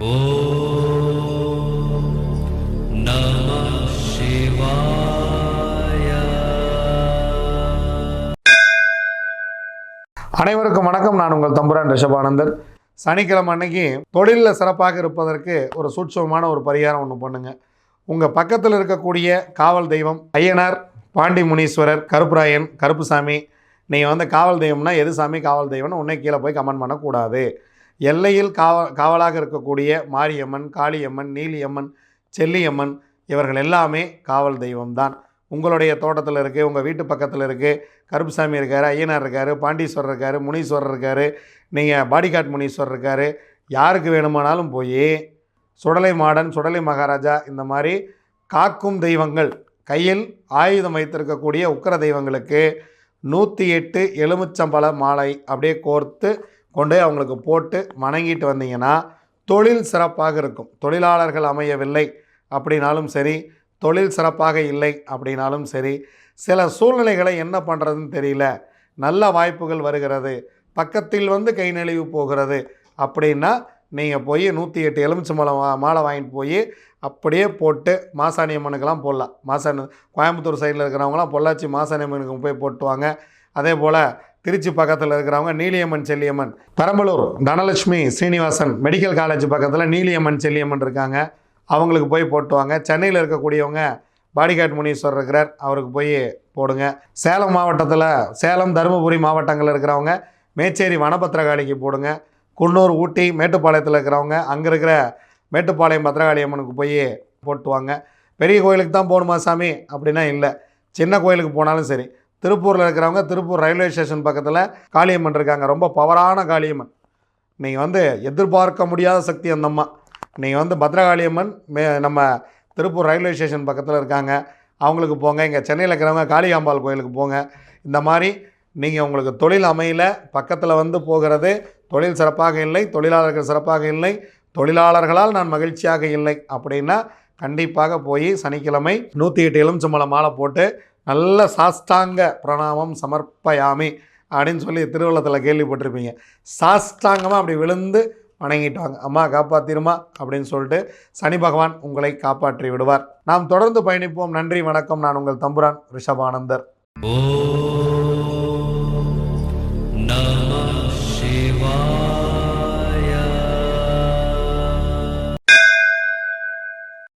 அனைவருக்கும் வணக்கம். நான் உங்கள் தம்புரான் ரிஷபானந்தர் சனிக்கிழமை அன்னைக்கு தொழிலில் சிறப்பாக இருப்பதற்கு ஒரு சூட்சமான ஒரு பரிகாரம் ஒன்று பண்ணுங்க. உங்கள் பக்கத்தில் இருக்கக்கூடிய காவல் தெய்வம் ஐயனார் பாண்டி முனீஸ்வரர் கருப்புராயன் கருப்புசாமி நீங்கள் வந்து காவல் தெய்வம்னா எது சாமி காவல் தெய்வம்னு உன்னை கீழே போய் கமெண்ட் பண்ணக்கூடாது. எல்லையில் காவ காவலாக இருக்கக்கூடிய மாரியம்மன் காளியம்மன் நீலியம்மன் செல்லியம்மன் இவர்கள் எல்லாமே காவல் தெய்வம்தான். உங்களுடைய தோட்டத்தில் இருக்குது உங்கள் வீட்டு பக்கத்தில் இருக்குது கருப்புசாமி இருக்கார் ஐயனார் இருக்கார் பாண்டீஸ்வரர் இருக்கார் முனீஸ்வரர் இருக்கார் நீங்கள் பாடிகாட் முனீஸ்வரர் இருக்கார் யாருக்கு வேணுமானாலும் போய் சுடலை மாடன் சுடலை மகாராஜா இந்த மாதிரி காக்கும் தெய்வங்கள் கையில் ஆயுதம் வைத்திருக்கக்கூடிய உக்கிர தெய்வங்களுக்கு நூற்றி எட்டு எலுமிச்சம்பழ மாலை அப்படியே கோர்த்து கொண்டு போய் அவங்களுக்கு போட்டு வணங்கிட்டு வந்தீங்கன்னா தொழில் சிறப்பாக இருக்கும். தொழிலாளர்கள் அமையவில்லை அப்படின்னாலும் சரி தொழில் சிறப்பாக இல்லை அப்படின்னாலும் சரி சில சூழ்நிலைகளை என்ன பண்ணுறதுன்னு தெரியல. நல்ல வாய்ப்புகள் வருகிறது. பக்கத்தில் வந்து கை நெளிவு போகிறது அப்படின்னா நீங்கள் போய் நூற்றி எட்டு எலுமிச்சம்பழம் மாலை வாங்கிட்டு போய் அப்படியே போட்டு மாசாணி அம்மனுக்கெல்லாம் போடலாம். மாசாணி கோயம்புத்தூர் சைடில் இருக்கிறவங்களாம் பொள்ளாச்சி மாசாணி அம்மனுக்கு போய் போட்டுவாங்க. அதே போல் திருச்சி பக்கத்தில் இருக்கிறவங்க நீலியம்மன் செல்லியம்மன். பெரம்பலூர் தனலட்சுமி ஸ்ரீனிவாசன் மெடிக்கல் காலேஜ் பக்கத்தில் நீலியம்மன் செல்லியம்மன் இருக்காங்க. அவங்களுக்கு போய் போட்டுவாங்க சென்னையில் இருக்கக்கூடியவங்க பாடிகாட் முனீஸ்வரர் இருக்கிறார். அவருக்கு போய் போடுங்க. சேலம் மாவட்டத்தில் சேலம் தருமபுரி மாவட்டங்களில் இருக்கிறவங்க மேச்சேரி வனபத்திரகாளிக்கு போடுங்க. குன்னூர் ஊட்டி மேட்டுப்பாளையத்தில் இருக்கிறவங்க அங்கே இருக்கிற மேட்டுப்பாளையம் பத்திரகாளி அம்மனுக்கு போய் போட்டுவாங்க பெரிய கோயிலுக்கு தான் போகணுமா சாமி? அப்படின்னா இல்லை. சின்ன கோயிலுக்கு போனாலும் சரி. திருப்பூரில் இருக்கிறவங்க திருப்பூர் ரயில்வே ஸ்டேஷன் பக்கத்தில் காளியம்மன் இருக்காங்க. ரொம்ப பவரான காளியம்மன். நீங்கள் வந்து எதிர்பார்க்க முடியாத சக்தி அந்த அம்மா. நீங்கள் வந்து பத்ரகாளியம்மன் மே நம்ம திருப்பூர் ரயில்வே ஸ்டேஷன் பக்கத்தில் இருக்காங்க. அவங்களுக்கு போங்க. இங்கே சென்னையில் இருக்கிறவங்க காளிகாம்பாள் கோயிலுக்கு போங்க. இந்த மாதிரி நீங்கள் உங்களுக்கு தொழில் அமையல. பக்கத்தில் வந்து போகிறது தொழில் சிறப்பாக இல்லை. தொழிலாளர்கள் சிறப்பாக இல்லை. தொழிலாளர்களால் நான் மகிழ்ச்சியாக இல்லை. அப்படின்னா கண்டிப்பாக போய் சனிக்கிழமை நூற்றி எட்டு எலுமிச்சம்பழம் மாலை போட்டு நல்ல சாஷ்டாங்க பிரணாமம் சமர்ப்பயாமி அப்படின்னு சொல்லி திருவள்ளத்தில் கேள்விப்பட்டிருப்பீங்க. சாஷ்டாங்கமாக அப்படி விழுந்து வணங்கிட்டு வாங்க அம்மா காப்பாத்திருமா அப்படின்னு சொல்லிட்டு சனி பகவான் உங்களை காப்பாற்றி விடுவார். நாம் தொடர்ந்து பயணிப்போம். நன்றி வணக்கம். நான் உங்கள் தம்புரான் ரிஷபானந்தர். ஓ